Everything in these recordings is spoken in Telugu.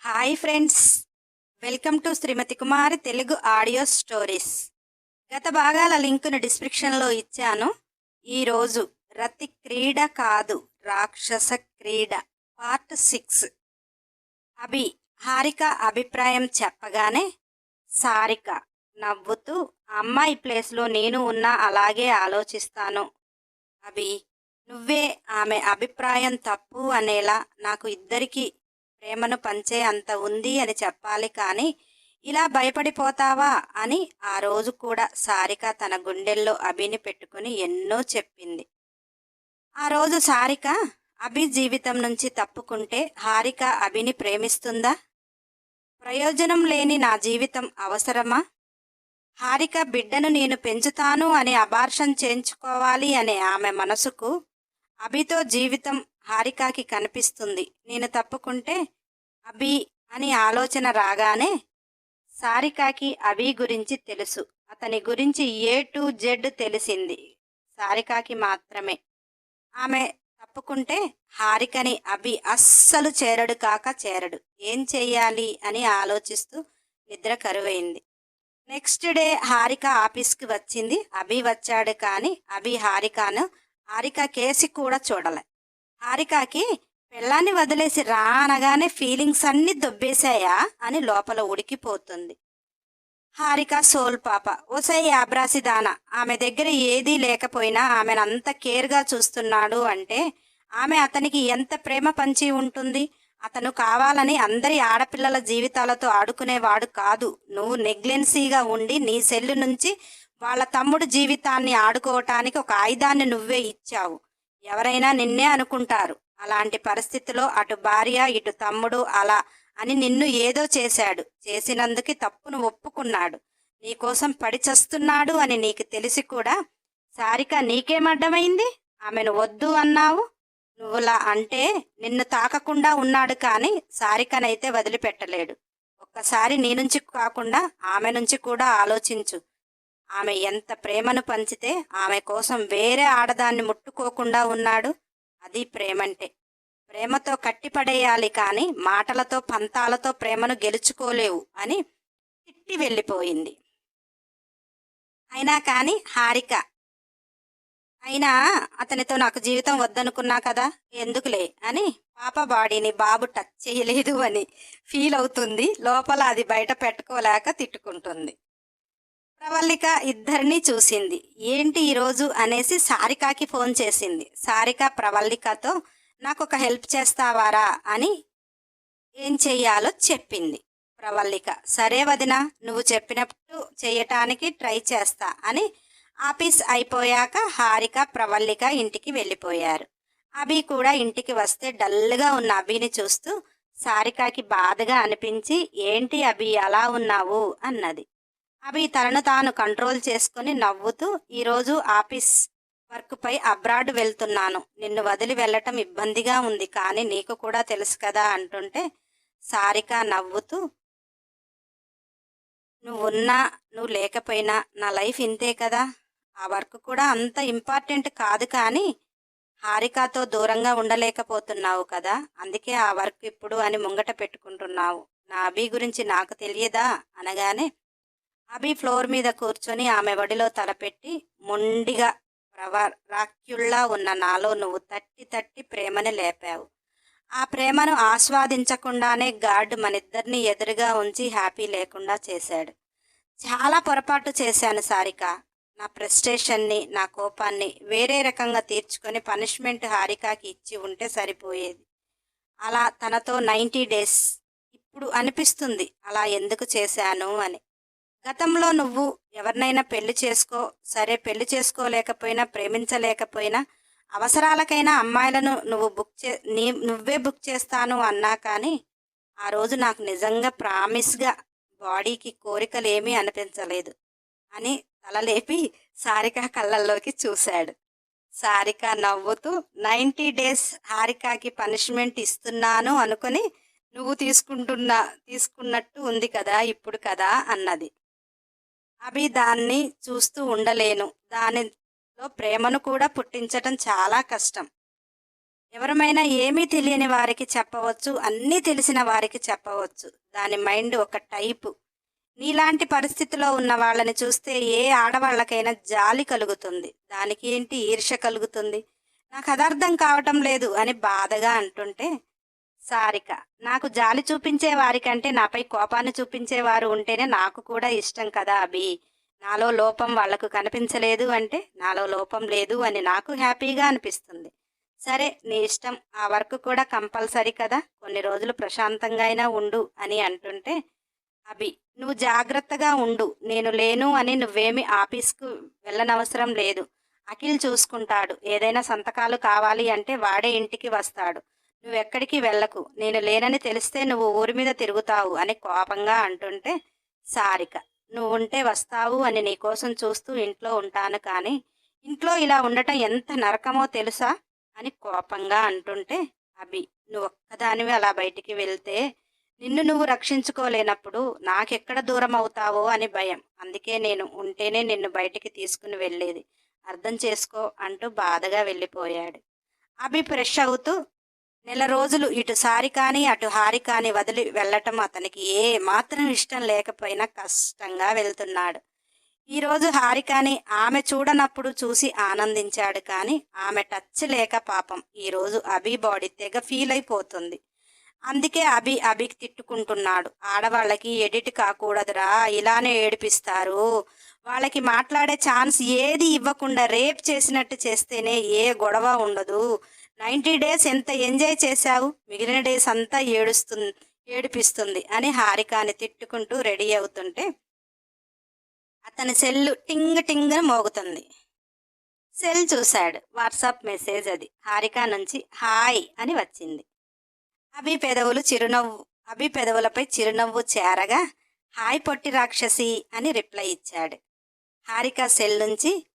Hi friends. Welcome to Srimathi Kumari Telugu audio stories. గత భాగాల లింకును డిస్క్రిప్షన్లో ఇచ్చాను. ఈరోజు రతి క్రీడ కాదు రాక్షస క్రీడ పార్ట్ సిక్స్. అభి హారిక అభిప్రాయం చెప్పగానే సారిక నవ్వుతూ అమ్మాయి ప్లేస్లో నేను ఉన్నా అలాగే ఆలోచిస్తాను. అభి నువ్వే ఆమె అభిప్రాయం తప్పు అనేలా నాకు ఇద్దరికి ప్రేమను పంచే అంత ఉంది అని చెప్పాలి కానీ ఇలా భయపడిపోతావా? అని ఆ రోజు కూడా సారిక తన గుండెల్లో అభిని పెట్టుకుని ఎన్నో చెప్పింది. ఆ రోజు సారిక అభి జీవితం నుంచి తప్పుకుంటే హారిక అభిని ప్రేమిస్తుందా? ప్రయోజనం లేని నా జీవితం అవసరమా? హారిక బిడ్డను నేను పెంచుతాను అని అబార్షన్ చేయించుకోవాలి అనే ఆమె మనసుకు అభితో జీవితం హారికకి కనిపిస్తుంది. నేను తప్పుకుంటే అభి అని ఆలోచన రాగానే సారికాకి అభి గురించి తెలుసు. అతని గురించి ఏ టు జెడ్ తెలిసింది. సారికాకి మాత్రమే. ఆమె తప్పుకుంటే హారికని అభి అస్సలు చేరడు కాక చేరడు. ఏం చెయ్యాలి అని ఆలోచిస్తూ నిద్ర కరువైంది. నెక్స్ట్ డే హారిక ఆఫీస్కి వచ్చింది. అభి వచ్చాడు కానీ అభి హారికను హారిక కేసి కూడా చూడలే. హారికాకి పెళ్ళాన్ని వదిలేసి రా అనగానే ఫీలింగ్స్ అన్నీ దొబ్బేశాయా అని లోపల ఉడికిపోతుంది. హారిక సోల్ పాప ఓసై యాబ్రాసిదాన ఆమె దగ్గర ఏదీ లేకపోయినా ఆమెను అంత కేర్గా చూస్తున్నాడు అంటే ఆమె అతనికి ఎంత ప్రేమ పంచి ఉంటుంది? అతను కావాలని అందరి ఆడపిల్లల జీవితాలతో ఆడుకునేవాడు కాదు. నువ్వు నెగ్లెన్సీగా ఉండి నీ సెల్లు నుంచి వాళ్ళ తమ్ముడు జీవితాన్ని ఆడుకోవటానికి ఒక ఆయుధాన్ని నువ్వే ఇచ్చావు. ఎవరైనా నిన్నే అనుకుంటారు. అలాంటి పరిస్థితిలో అటు భార్య ఇటు తమ్ముడు అలా అని నిన్ను ఏదో చేశాడు. చేసినందుకు తప్పును ఒప్పుకున్నాడు. నీకోసం పడిచస్తున్నాడు అని నీకు తెలిసి కూడా సారిక నీకేమడ్డమైంది ఆమెను వద్దు అన్నావు? నువ్వులా అంటే నిన్ను తాకకుండా ఉన్నాడు కానీ సారికనైతే వదిలిపెట్టలేడు. ఒక్కసారి నీ నుంచి కాకుండా ఆమె నుంచి కూడా ఆలోచించు. ఆమె ఎంత ప్రేమను పంచితే ఆమె కోసం వేరే ఆడదాన్ని ముట్టుకోకుండా ఉన్నాడు. అది ప్రేమంటే. ప్రేమతో కట్టిపడేయాలి కానీ మాటలతో పంతాలతో ప్రేమను గెలుచుకోలేవు అని తిట్టి వెళ్ళిపోయింది. అయినా కానీ హారిక అయినా అతనితో నాకు జీవితం వద్దనుకున్నా కదా ఎందుకులే అని పాప బాడీని బాబు టచ్ చేయలేదు అని ఫీల్ అవుతుంది. లోపల అది బయట పెట్టుకోలేక తిట్టుకుంటుంది. ప్రవల్లిక ఇద్దరిని చూసింది. ఏంటి ఈరోజు అనేసి సారికాకి ఫోన్ చేసింది. సారిక ప్రవల్లికతో నాకు ఒక హెల్ప్ చేస్తావారా? అని ఏం చెయ్యాలో చెప్పింది ప్రవల్లిక సరే వదిన నువ్వు చెప్పినట్టు చేయటానికి ట్రై చేస్తా అని ఆఫీస్ అయిపోయాక హారిక ప్రవల్లిక ఇంటికి వెళ్ళిపోయారు. అభి కూడా ఇంటికి వస్తే డల్గా ఉన్న అభిని చూస్తూ సారికాకి బాధగా అనిపించి ఏంటి అభి అలా ఉన్నావు? అన్నది. అభి తనను తాను కంట్రోల్ చేసుకుని నవ్వుతూ ఈరోజు ఆఫీస్ వర్క్పై అబ్రాడ్ వెళ్తున్నాను. నిన్ను వదిలి వెళ్ళటం ఇబ్బందిగా ఉంది కానీ నీకు కూడా తెలుసు కదా అంటుంటే సారిక నవ్వుతూ నువ్వున్నా నువ్వు లేకపోయినా నా లైఫ్ ఇంతే కదా. ఆ వర్క్ కూడా అంత ఇంపార్టెంట్ కాదు కానీ హారికతో దూరంగా ఉండలేకపోతున్నావు కదా. అందుకే ఆ వర్క్ ఇప్పుడు అని ముంగట పెట్టుకుంటున్నావు. నా అభి గురించి నాకు తెలియదా? అనగానే అభి ఫ్లోర్ మీద కూర్చొని ఆమె వడిలో తలపెట్టి మొండిగా ప్రవ రాక్యుల్లా ఉన్న నాలో నువ్వు తట్టి తట్టి ప్రేమని లేపావు. ఆ ప్రేమను ఆస్వాదించకుండానే గార్డ్ మనిద్దరిని ఎదురుగా ఉంచి హ్యాపీ లేకుండా చేశాడు. చాలా పొరపాటు చేశాను సారిక. నా ప్రెస్టేషన్ని నా కోపాన్ని వేరే రకంగా తీర్చుకొని పనిష్మెంట్ హారికాకి ఇచ్చి ఉంటే సరిపోయేది. అలా తనతో నైంటీ డేస్ ఇప్పుడు అనిపిస్తుంది అలా ఎందుకు చేశాను అని. గతంలో నువ్వు ఎవరినైనా పెళ్ళి చేసుకో సరే పెళ్ళి చేసుకోలేకపోయినా ప్రేమించలేకపోయినా అవసరాలకైనా అమ్మాయిలను నువ్వు బుక్ చే నీ నువ్వే బుక్ చేస్తాను అన్నా కానీ ఆ రోజు నాకు నిజంగా ప్రామిస్గా బాడీకి కోరికలు ఏమీ అనిపించలేదు అని తలలేపి సారిక కళ్ళల్లోకి చూశాడు. సారిక నవ్వుతూ నైంటీ డేస్ హారికాకి పనిష్మెంట్ ఇస్తున్నాను అనుకుని నువ్వు తీసుకుంటున్నా తీసుకున్నట్టు ఉంది కదా ఇప్పుడు కదా అన్నది. అభి దాన్ని చూస్తూ ఉండలేను. దానిలో ప్రేమను కూడా పుట్టించటం చాలా కష్టం. ఎవరమైనా ఏమీ తెలియని వారికి చెప్పవచ్చు అన్నీ తెలిసిన వారికి చెప్పవచ్చు. దాని మైండ్ ఒక టైపు. నీలాంటి పరిస్థితిలో ఉన్న వాళ్ళని చూస్తే ఏ ఆడవాళ్ళకైనా జాలి కలుగుతుంది. దానికి ఏంటి ఈర్ష కలుగుతుంది? నాకు అదార్థం కావటం లేదు అని బాధగా అంటుంటే సారిక. నాకు జాలి చూపించే వారికంటే నాపై కోపాన్ని చూపించేవారు ఉంటేనే నాకు కూడా ఇష్టం కదా అభి. నాలో లోపం వాళ్ళకు కనిపించలేదు అంటే నాలో లోపం లేదు అని నాకు హ్యాపీగా అనిపిస్తుంది. సరే నీ ఇష్టం ఆ వర్క్ కూడా కంపల్సరీ కదా. కొన్ని రోజులు ప్రశాంతంగా అయినా ఉండు అని అంటుంటే అభి నువ్వు జాగ్రత్తగా ఉండు. నేను లేను అని నువ్వేమి ఆఫీస్కు వెళ్ళనవసరం లేదు. అఖిల్ చూసుకుంటాడు. ఏదైనా సంతకాలు కావాలి అంటే వాడే ఇంటికి వస్తాడు. నువ్వెక్కడికి వెళ్ళకు. నేను లేనని తెలిస్తే నువ్వు ఊరి మీద తిరుగుతావు అని కోపంగా అంటుంటే సారిక. నువ్వు ఉంటే వస్తావు అని నీకోసం చూస్తూ ఇంట్లో ఉంటాను కానీ ఇంట్లో ఇలా ఉండటం ఎంత నరకమో తెలుసా అని కోపంగా అంటుంటే అభి నువ్వు ఒక్కదానివి అలా బయటికి వెళ్తే నిన్ను నువ్వు రక్షించుకోలేనప్పుడు నాకెక్కడ దూరం అవుతావో అని భయం. అందుకే నేను ఉంటేనే నిన్ను బయటికి తీసుకుని వెళ్ళేది. అర్థం చేసుకో అంటూ బాధగా వెళ్ళిపోయాడు. అభి ఫ్రెష్ అవుతూ నెల రోజులు ఇటు సారి కానీ అటు హారి కానీ వదిలి వెళ్ళటం అతనికి ఏ మాత్రం ఇష్టం లేకపోయినా కష్టంగా వెళ్తున్నాడు. ఈరోజు హారికాని ఆమె చూడనప్పుడు చూసి ఆనందించాడు కానీ ఆమె టచ్ లేక పాపం ఈరోజు అభి బాడీ తెగ ఫీల్ అయిపోతుంది. అందుకే అభి అభికి తిట్టుకుంటున్నాడు. ఆడవాళ్ళకి ఎడిట్ కాకూడదురా ఇలానే ఏడిపిస్తారు. వాళ్ళకి మాట్లాడే ఛాన్స్ ఏది ఇవ్వకుండా రేప్ చేసినట్టు చేస్తేనే ఏ గొడవ ఉండదు. నైంటీ డేస్ ఎంత ఎంజాయ్ చేశావు? మిగిలిన డేస్ అంతా ఏడుస్తుంది ఏడిపిస్తుంది అని హారికాని తిట్టుకుంటూ రెడీ అవుతుంటే అతని సెల్లు టింగ్ టింగ్ మోగుతుంది. సెల్ చూశాడు. వాట్సాప్ మెసేజ్ అది. హారిక నుంచి హాయ్ అని వచ్చింది. అభి పెదవులు చిరునవ్వు అభి పెదవులపై చిరునవ్వు చేరగా హాయ్ పొట్టి రాక్షసి అని రిప్లై ఇచ్చాడు. హారిక సెల్ నుంచి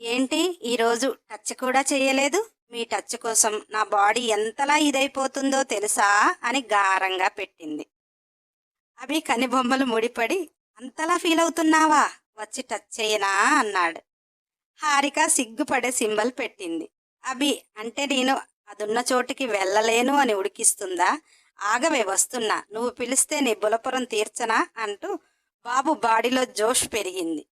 ఏంటి? ఈరోజు టచ్ కూడా చేయలేదు? మీ టచ్ కోసం నా బాడీ ఎంతలా ఇదైపోతుందో తెలుసా అని గారంగా పెట్టింది. అభి కనిబొమ్మలు ముడిపడి అంతలా ఫీల్ అవుతున్నావా వచ్చి టచ్ చేయనా? అన్నాడు. హారిక సిగ్గుపడే సింబల్ పెట్టింది. అభి అంటే నేను అదున్న చోటికి వెళ్ళలేను అని ఉడికిస్తుందా? ఆగవే వస్తున్నా. నువ్వు పిలిస్తే నీ బులపురం తీర్చనా? అంటూ బాబు బాడీలో జోష్ పెరిగింది.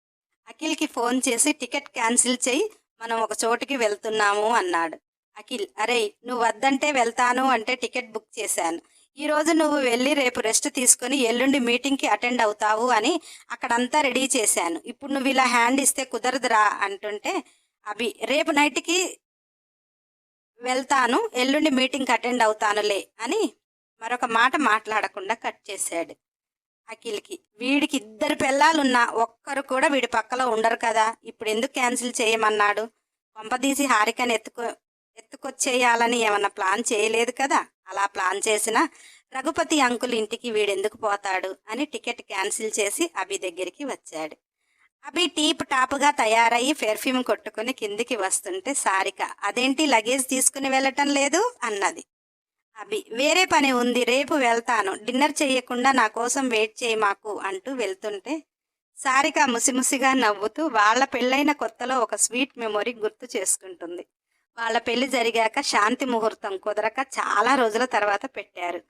అఖిల్కి ఫోన్ చేసి టికెట్ క్యాన్సిల్ చేయి మనం ఒక చోటికి వెళ్తున్నాము అన్నాడు. అఖిల్ అరే నువ్వు వద్దంటే వెళ్తాను అంటే టికెట్ బుక్ చేశాను. ఈరోజు నువ్వు వెళ్ళి రేపు రెస్ట్ తీసుకొని ఎల్లుండి మీటింగ్కి అటెండ్ అవుతావు అని అక్కడంతా రెడీ చేశాను. ఇప్పుడు నువ్వు ఇలా హ్యాండ్ ఇస్తే కుదరదురా అంటుంటే అభి రేపు నైట్కి వెళ్తాను ఎల్లుండి మీటింగ్కి అటెండ్ అవుతానులే అని మరొక మాట మాట్లాడకుండా కట్ చేశాడు అఖిల్కి. వీడికి ఇద్దరు పిల్లలున్నా ఒక్కరు కూడా వీడి పక్కలో ఉండరు కదా ఇప్పుడు ఎందుకు క్యాన్సిల్ చేయమన్నాడు? పంపదీసి హారికను ఎత్తుకో ఎత్తుకొచ్చేయాలని ఏమన్నా ప్లాన్ చేయలేదు కదా? అలా ప్లాన్ చేసినా రఘుపతి అంకుల్ ఇంటికి వీడెందుకు పోతాడు అని టికెట్ క్యాన్సిల్ చేసి అభి దగ్గరికి వచ్చాడు. అభి టీప్ టాప్గా తయారయ్యి పెర్ఫ్యూమ్ కొట్టుకుని కిందికి వస్తుంటే సారిక అదేంటి లగేజ్ తీసుకుని వెళ్ళటం లేదు? అన్నది. అభి వేరే పని ఉంది రేపు వెళ్తాను. డిన్నర్ చేయకుండా నా కోసం వెయిట్ చేయి మాకు అంటూ వెళ్తుంటే సారిక ముసిముసిగా నవ్వుతూ వాళ్ళ పెళ్ళైన కొత్తలో ఒక స్వీట్ మెమొరీ గుర్తు చేసుకుంటుంది. వాళ్ళ పెళ్ళి జరిగాక శాంతి ముహూర్తం కుదరక చాలా రోజుల తర్వాత పెట్టారు.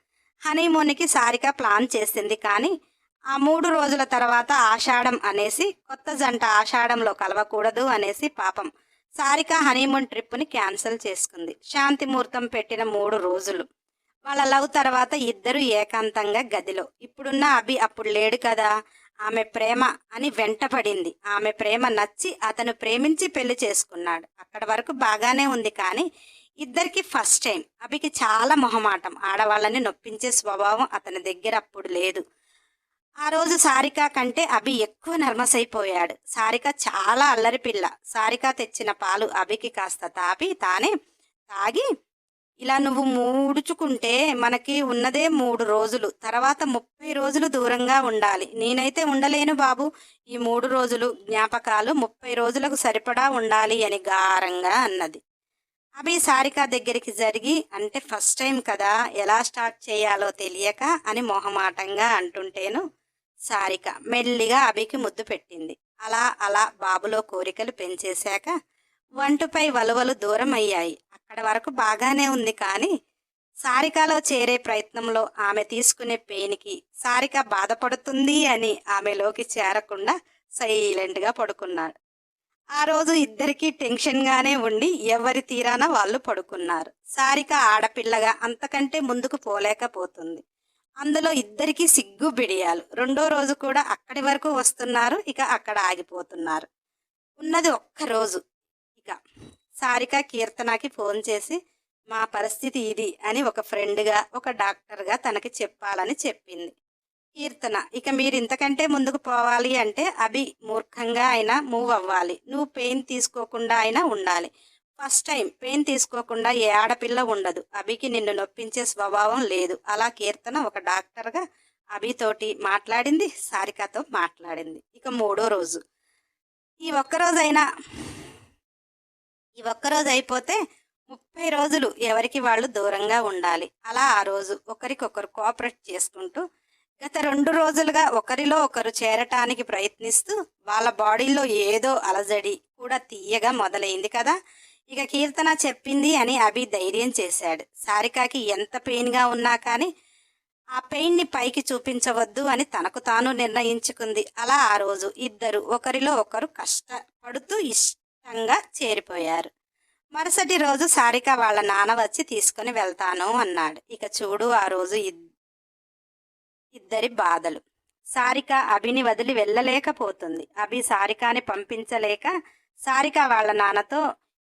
హనీమూన్కి సారిక ప్లాన్ చేసింది కానీ ఆ మూడు రోజుల తర్వాత ఆషాఢం అనేసి కొత్త జంట ఆషాఢంలో కలవకూడదు అనేసి పాపం సారిక హనీమూన్ ట్రిప్ని క్యాన్సిల్ చేసుకుంది. శాంతి ముహూర్తం పెట్టిన మూడు రోజులు. వాళ్ళ లవ్ తర్వాత ఇద్దరు ఏకాంతంగా గదిలో. ఇప్పుడున్న అభి అప్పుడు లేడు కదా. ఆమె ప్రేమ అని వెంటపడింది. ఆమె ప్రేమ నచ్చి అతను ప్రేమించి పెళ్ళి చేసుకున్నాడు. అక్కడ వరకు బాగానే ఉంది కానీ ఇద్దరికి ఫస్ట్ టైం. అభికి చాలా మొహమాటం. ఆడవాళ్ళని నొప్పించే స్వభావం అతని దగ్గర అప్పుడు లేదు. ఆ రోజు సారిక కంటే అభి ఎక్కువ నర్మస్ అయిపోయాడు. సారిక చాలా అల్లరి పిల్ల. సారిక తెచ్చిన పాలు అభికి కాస్త తాపి తానే తాగి ఇలా నువ్వు మూడుచుకుంటే మనకి ఉన్నదే మూడు రోజులు. తర్వాత ముప్పై రోజులు దూరంగా ఉండాలి. నేనైతే ఉండలేను బాబు. ఈ మూడు రోజులు జ్ఞాపకాలు ముప్పై రోజులకు సరిపడా ఉండాలి అని గారంగా అన్నది. అభి సారిక దగ్గరికి జరిగి అంటే ఫస్ట్ టైం కదా ఎలా స్టార్ట్ చేయాలో తెలియక అని మొహమాటంగా అంటుంటేను సారిక మెల్లిగా అభికి ముద్దు పెట్టింది. అలా అలా బాబులో కోరికలు పెంచేశాక వంటుపై వలువలు దూరం అయ్యాయి అక్కడ వరకు బాగానే ఉంది కానీ సారికలో చేరే ప్రయత్నంలో ఆమె తీసుకునే పెయిన్కి సారిక బాధపడుతుంది అని ఆమెలోకి చేరకుండా సైలెంట్గా పడుకున్నాడు ఆ రోజు ఇద్దరికీ టెన్షన్గానే ఉండి ఎవరి తీరాన వాళ్ళు పడుకున్నారు. సారిక ఆడపిల్లగా అంతకంటే ముందుకు పోలేకపోతుంది. అందులో ఇద్దరికీ సిగ్గు బిడియాలు. రెండో రోజు కూడా అక్కడి వరకు వస్తున్నారు ఇక అక్కడ ఆగిపోతున్నారు. ఉన్నది ఒక్క రోజు. సారిక. సారిక కీర్తనకి ఫోన్ చేసి మా పరిస్థితి ఇది అని ఒక ఫ్రెండ్గా ఒక డాక్టర్గా తనకి చెప్పాలని చెప్పింది. కీర్తన ఇక మీరు ఇంతకంటే ముందుకు పోవాలి అంటే అభి మూర్ఖంగా అయినా మూవ్ అవ్వాలి. నువ్వు పెయిన్ తీసుకోకుండా అయినా ఉండాలి. ఫస్ట్ టైం పెయిన్ తీసుకోకుండా ఏ ఆడపిల్ల ఉండదు. అభికి నిన్ను నొప్పించే స్వభావం లేదు. అలా కీర్తన ఒక డాక్టర్గా అభితోటి మాట్లాడింది సారికతో మాట్లాడింది. ఇక మూడో రోజు. ఈ ఒక్కరోజైనా ఈ ఒక్కరోజు అయిపోతే ముప్పై రోజులు ఎవరికి వాళ్ళు దూరంగా ఉండాలి. అలా ఆ రోజు ఒకరికొకరు కోఆపరేట్ చేసుకుంటూ గత రెండు రోజులుగా ఒకరిలో ఒకరు చేరటానికి ప్రయత్నిస్తూ వాళ్ళ బాడీలో ఏదో అలజడి కూడా తీయగా మొదలైంది కదా. ఇక కీర్తన చెప్పింది అని అభి ధైర్యం చేశాడు. సారికాకి ఎంత పెయిన్గా ఉన్నా కానీ ఆ పెయిన్ని పైకి చూపించవద్దు అని తనకు తాను నిర్ణయించుకుంది. అలా ఆ రోజు ఇద్దరు ఒకరిలో ఒకరు కష్టపడుతూ ఇష్టంగా చేరిపోయారు. మరుసటి రోజు సారిక వాళ్ళ నాన్న వచ్చి తీసుకుని వెళ్తాను అన్నాడు. ఇక చూడు ఆ రోజు ఇద్దరి బాధలు. సారిక అభిని వదిలి వెళ్ళలేకపోతుంది. అభి సారికాని పంపించలేక సారిక వాళ్ళ నాన్నతో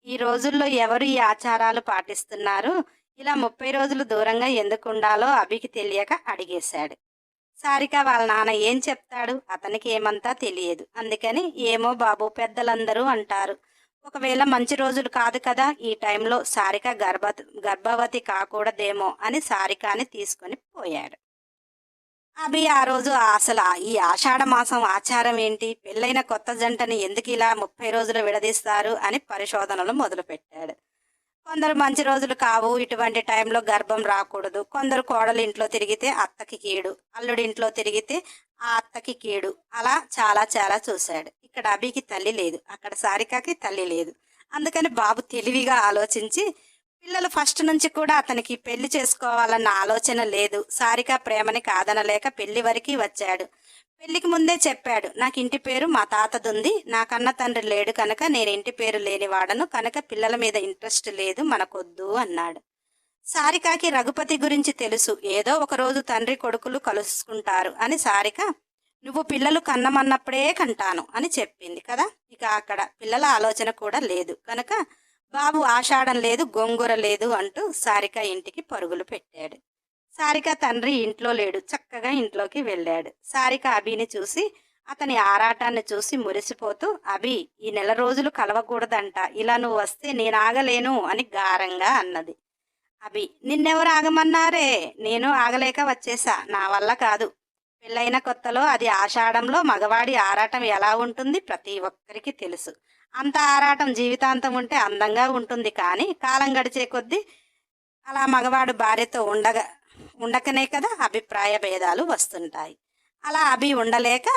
ఈ రోజుల్లో ఎవరు ఈ ఆచారాలు పాటిస్తున్నారు? ఇలా ముప్పై రోజులు దూరంగా ఎందుకు ఉండాలో అభికి తెలియక అడిగేశాడు. సారిక వాళ్ళ నాన్న ఏం చెప్తాడు? అతనికి ఏమంతా తెలియదు. అందుకని ఏమో బాబు పెద్దలందరూ అంటారు. ఒకవేళ మంచి రోజులు కాదు కదా ఈ టైంలో సారిక గర్భ గర్భవతి కాకూడదేమో అని సారికాని తీసుకొని పోయాడు అభి ఆ రోజు అసలు ఈ ఆషాఢ మాసం ఆచారం ఏంటి? పెళ్ళైన కొత్త జంటని ఎందుకు ఇలా ముప్పై రోజులు విడదీస్తారు అని పరిశోధనలు మొదలుపెట్టాడు. కొందరు మంచి రోజులు కావు ఇటువంటి టైంలో గర్భం రాకూడదు. కొందరు కోడలు ఇంట్లో తిరిగితే అత్తకి కీడు అల్లుడి ఇంట్లో తిరిగితే ఆ అత్తకి కీడు. అలా చాలా చాలా చూశాడు. ఇక్కడ అభికి తల్లి లేదు అక్కడ సారికకి తల్లి లేదు. అందుకని బాబు తెలివిగా ఆలోచించి పిల్లలు ఫస్ట్ నుంచి కూడా అతనికి పెళ్ళి చేసుకోవాలన్న ఆలోచన లేదు. సారిక ప్రేమని కాదనలేక పెళ్ళి వరకు వచ్చాడు. పెళ్ళికి ముందే చెప్పాడు నాకు ఇంటి పేరు మా తాతదుంది నా కన్న తండ్రి లేడు కనుక నేను ఇంటి పేరు లేనివాడను కనుక పిల్లల మీద ఇంట్రెస్ట్ లేదు మనకొద్దు అన్నాడు. సారికకి రఘుపతి గురించి తెలుసు ఏదో ఒక రోజు తండ్రి కొడుకులు కలుసుకుంటారు అని సారిక నువ్వు పిల్లలు కన్నమన్నప్పుడే కంటాను అని చెప్పింది కదా ఇక అక్కడ పిల్లల ఆలోచన కూడా లేదు కనుక బాబు ఆషాఢం లేదు గొంగూర లేదు అంటూ సారిక ఇంటికి పరుగులు పెట్టాడు. సారిక తండ్రి ఇంట్లో లేడు. చక్కగా ఇంట్లోకి వెళ్ళాడు. సారిక అభిని చూసి అతని ఆరాటాన్ని చూసి మురిసిపోతూ అభి ఈ నెల రోజులు కలవకూడదంట. ఇలా నువ్వు వస్తే నేను ఆగలేను అని గారంగా అన్నది. అభి నిన్నెవరు ఆగమన్నారే? నేను ఆగలేక వచ్చేసా. నా వల్ల కాదు. పెళ్ళైన కొత్తలో అది ఆషాఢంలో మగవాడి ఆరాటం ఎలా ఉంటుంది ప్రతి ఒక్కరికి తెలుసు. అంత ఆరాటం జీవితాంతం ఉంటే అందంగా ఉంటుంది కానీ కాలం గడిచే కొద్దీ అలా మగవాడు భార్యతో ఉండగా ఉండకనే కదా అభిప్రాయ భేదాలు వస్తుంటాయి. అలా అభి ఉండలేక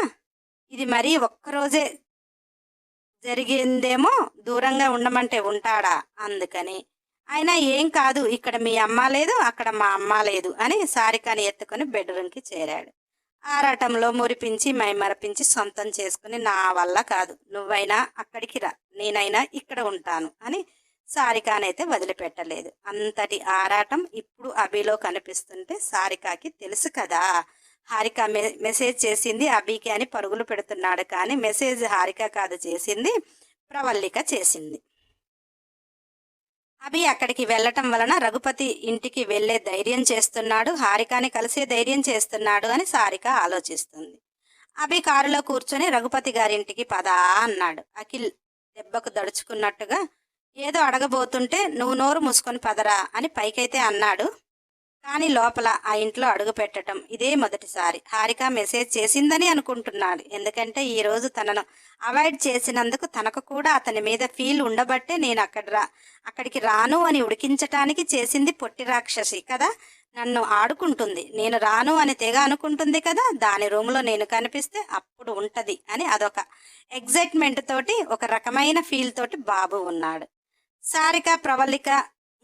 ఇది మరీ ఒక్కరోజే జరిగిందేమో దూరంగా ఉండమంటే ఉంటాడా అందుకని. అయినా ఏం కాదు ఇక్కడ మీ అమ్మ లేదు అక్కడ మా అమ్మ లేదు అని సారికాని ఎత్తుకొని బెడ్రూమ్కి చేరాడు. ఆరాటంలో మురిపించి మైమరపించి సొంతం చేసుకుని నా వల్ల కాదు. నువ్వైనా అక్కడికి రా నేనైనా ఇక్కడ ఉంటాను అని సారికానైతే వదిలిపెట్టలేదు. అంతటి ఆరాటం ఇప్పుడు అభిలో కనిపిస్తుంటే సారికాకి తెలుసు కదా. హారిక మె మెసేజ్ చేసింది అభికి అని పరుగులు పెడుతున్నాడు కానీ మెసేజ్ హారిక కాదు చేసింది ప్రవల్లిక చేసింది. అభి అక్కడికి వెళ్ళటం వలన రఘుపతి ఇంటికి వెళ్ళే ధైర్యం చేస్తున్నాడు హారికాని కలిసే ధైర్యం చేస్తున్నాడు అని సారిక ఆలోచిస్తుంది. అభి కారులో కూర్చొని రఘుపతి గారింటికి పదా అన్నాడు. అఖిల్ దెబ్బకు దడుచుకున్నట్టుగా ఏదో అడగబోతుంటే నువ్వు నోరు మూసుకొని పదరా అని పైకైతే అన్నాడు. కానీ లోపల ఆ ఇంట్లో అడుగు పెట్టడం ఇదే మొదటిసారి. హారిక మెసేజ్ చేసిందని అనుకుంటున్నాడు. ఎందుకంటే ఈరోజు తనను అవాయిడ్ చేసినందుకు తనకు కూడా అతని మీద ఫీల్ ఉండబట్టే నేను అక్కడ రా అక్కడికి రాను అని ఉడికించటానికి చేసింది పొట్టి రాక్షసి కదా? నన్ను ఆడుకుంటుంది. నేను రాను అని తెగ అనుకుంటుంది కదా? దాని రూమ్లో నేను కనిపిస్తే అప్పుడు ఉంటది అని అదొక ఎగ్జైట్మెంట్ తోటి ఒక రకమైన ఫీల్ తోటి బాబు ఉన్నాడు. సారిక ప్రవళిక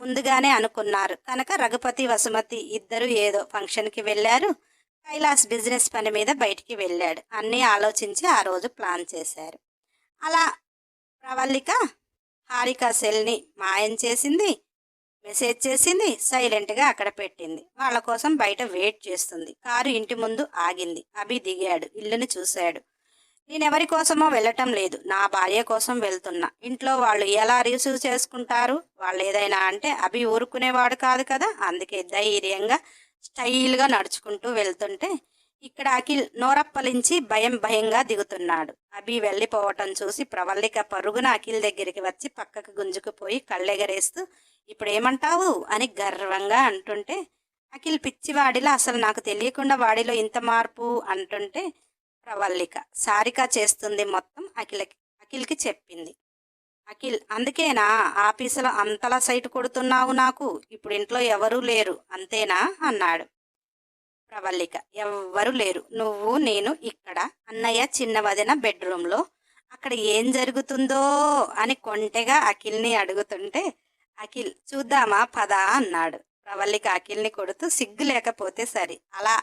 ముందుగానే అనుకున్నారు. కనుక రఘుపతి వసుమతి ఇద్దరు ఏదో ఫంక్షన్కి వెళ్ళారు. కైలాస్ బిజినెస్ పని మీద బయటికి వెళ్ళాడు. అన్నీ ఆలోచించి ఆ రోజు ప్లాన్ చేశారు. అలా ప్రవల్లిక హారిక సెల్ని మాయం చేసింది మెసేజ్ చేసింది సైలెంట్గా అక్కడ పెట్టింది. వాళ్ళ కోసం బయట వెయిట్ చేస్తుంది. కారు ఇంటి ముందు ఆగింది. అభి దిగాడు. ఇల్లుని చూశాడు. నేనెవరి కోసమో వెళ్ళటం లేదు. నా భార్య కోసం వెళ్తున్నా. ఇంట్లో వాళ్ళు ఎలా రిసీవ్ చేసుకుంటారు? వాళ్ళు ఏదైనా అంటే అభి ఊరుకునేవాడు కాదు కదా. అందుకే ధైర్యంగా స్టైల్గా నడుచుకుంటూ వెళ్తుంటే ఇక్కడ అఖిల్ నోరప్పలించి భయం భయంగా దిగుతున్నాడు. అభి వెళ్ళిపోవటం చూసి ప్రవల్లిక పరుగున అఖిల్ దగ్గరికి వచ్చి పక్కకు గుంజుకుపోయి కళ్ళెగరేస్తూ ఇప్పుడు ఏమంటావు అని గర్వంగా అంటుంటే అఖిల్ పిచ్చివాడిలో అసలు నాకు తెలియకుండా వాడిలో ఇంత మార్పు? అంటుంటే ప్రవల్లిక. సారిక చేస్తుంది మొత్తం అఖిలకి అఖిల్కి చెప్పింది. అఖిల్ అందుకేనా? ఆఫీసులో అంతలా సైట్ కొడుతున్నావు నాకు? ఇప్పుడు ఇంట్లో ఎవరూ లేరు అంతేనా? అన్నాడు ప్రవల్లిక. ఎవ్వరూ లేరు. నువ్వు నేను ఇక్కడ. అన్నయ్య చిన్న వదిన బెడ్రూమ్లో. అక్కడ ఏం జరుగుతుందో? అని కొంటెగా అఖిల్ని అడుగుతుంటే అఖిల్ చూద్దామా? పదా అన్నాడు. ప్రవల్లిక అఖిల్ని కొడుతూ సిగ్గు లేకపోతే సరే. అలా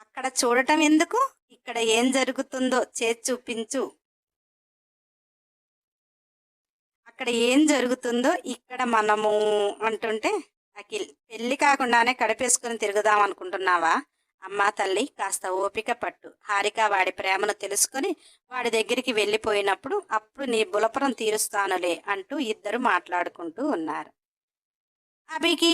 అక్కడ చూడటం ఎందుకు? ఇక్కడ ఏం జరుగుతుందో చేసి చూపించు. అక్కడ ఏం జరుగుతుందో ఇక్కడ మనము అంటుంటే అఖిల్ పెళ్ళి కాకుండానే కడిపేసుకుని తిరుగుదాం అనుకుంటున్నావా? అమ్మా తల్లి కాస్త ఓపిక పట్టు. హారిక వాడి ప్రేమను తెలుసుకుని వాడి దగ్గరికి వెళ్ళిపోయినప్పుడు అప్పుడు నీ బులపరం తీరుస్తానులే అంటూ ఇద్దరు మాట్లాడుకుంటూ ఉన్నారు. అభికి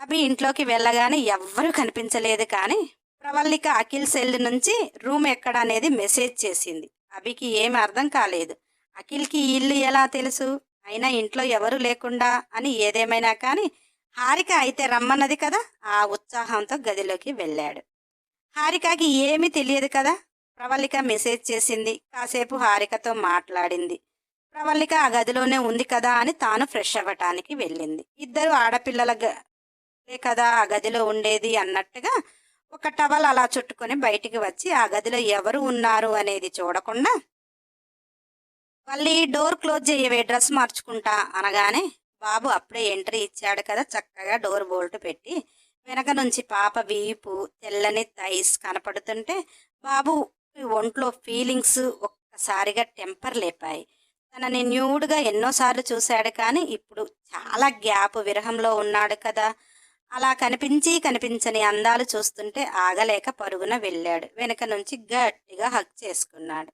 అభి ఇంట్లోకి వెళ్ళగానే ఎవ్వరూ కనిపించలేదు కానీ ప్రవల్లిక అఖిల్ సెల్ నుంచి రూమ్ ఎక్కడ అనేది మెసేజ్ చేసింది. అభికి ఏమి అర్థం కాలేదు. అఖిల్కి ఇల్లు ఎలా తెలుసు? అయినా ఇంట్లో ఎవరు లేకుండా అని ఏదేమైనా కానీ హారిక అయితే రమ్మన్నది కదా? ఆ ఉత్సాహంతో గదిలోకి వెళ్ళాడు. హారికకి ఏమీ తెలియదు కదా? ప్రవల్లిక మెసేజ్ చేసింది. కాసేపు హారికతో మాట్లాడింది. ప్రవల్లిక ఆ గదిలోనే ఉంది కదా అని తాను ఫ్రెష్ అవ్వటానికి వెళ్ళింది. ఇద్దరు ఆడపిల్లల గ- కదా ఆ గదిలో ఉండేది అన్నట్టుగా ఒక టవల్ అలా చుట్టుకొని బయటికి వచ్చి ఆ గదిలో ఎవరు ఉన్నారు అనేది చూడకుండా మళ్ళీ డోర్ క్లోజ్ చేయవే డ్రెస్ మార్చుకుంటా అనగానే బాబు అప్పుడే ఎంట్రీ ఇచ్చాడు కదా చక్కగా డోర్ బోల్ట్ పెట్టి వెనక నుంచి పాప వీపు తెల్లని థైస్ కనపడుతుంటే బాబు ఒంట్లో ఫీలింగ్స్ ఒక్కసారిగా టెంపర్ లేపాయి. తనని న్యూడ్గా ఎన్నోసార్లు చూశాడు కానీ ఇప్పుడు చాలా గ్యాప్ విరహంలో ఉన్నాడు కదా అలా కనిపించి కనిపించని అందాలు చూస్తుంటే ఆగలేక పరుగున వెళ్ళాడు. వెనక నుంచి గట్టిగా హక్ చేసుకున్నాడు.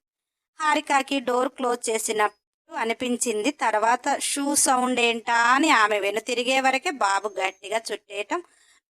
హారికాకి డోర్ క్లోజ్ చేసినట్టు అనిపించింది. తర్వాత షూ సౌండ్ ఏంటా అని ఆమె వెనుతిరిగే వరకే బాబు గట్టిగా చుట్టేయటం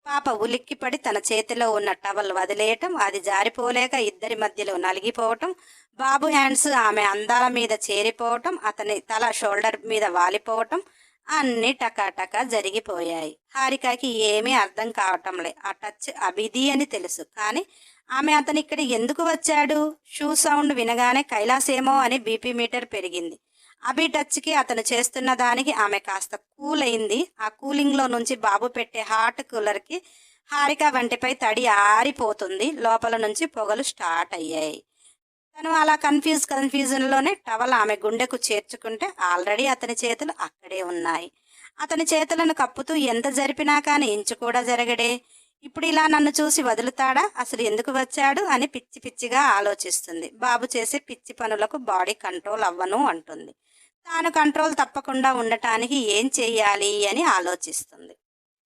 పాప ఉలిక్కిపడి తన చేతిలో ఉన్న టవల్ వదిలేయటం అది జారిపోలేక ఇద్దరి మధ్యలో నలిగిపోవటం బాబు హ్యాండ్స్ ఆమె అందాల మీద చేరిపోవటం అతని తల షోల్డర్ మీద వాలిపోవటం అన్ని టకాటకా జరిగిపోయాయి. హారికకి ఏమీ అర్థం కావటంలే. ఆ టచ్ అభిది అని తెలుసు. కానీ ఆమె అతని ఇక్కడ ఎందుకు వచ్చాడు? షూ సౌండ్ వినగానే కైలాసేమో అని బీపీ మీటర్ పెరిగింది. అభి టచ్కి అతను చేస్తున్న దానికి ఆమె కాస్త కూల్ అయింది. ఆ కూలింగ్లో నుంచి బాబు పెట్టే హాట్ కూలర్కి హారిక వంటిపై తడి ఆరిపోతుంది. లోపల నుంచి పొగలు స్టార్ట్ అయ్యాయి. తను అలా కన్ఫ్యూజ్ కన్ఫ్యూజన్లోనే టవల్ ఆమె గుండెకు చేర్చుకుంటే ఆల్రెడీ అతని చేతులు అక్కడే ఉన్నాయి. అతని చేతులను కప్పుతూ ఎంత జరిపినా కానీ ఇంచు కూడా జరగడే. ఇప్పుడు ఇలా నన్ను చూసి వదులుతాడా? అసలు ఎందుకు వచ్చాడు? అని పిచ్చి పిచ్చిగా ఆలోచిస్తుంది. బాబు చేసే పిచ్చి పనులకు బాడీ కంట్రోల్ అవ్వను అంటుంది. తాను కంట్రోల్ తప్పకుండా ఉండటానికి ఏం చేయాలి అని ఆలోచిస్తుంది.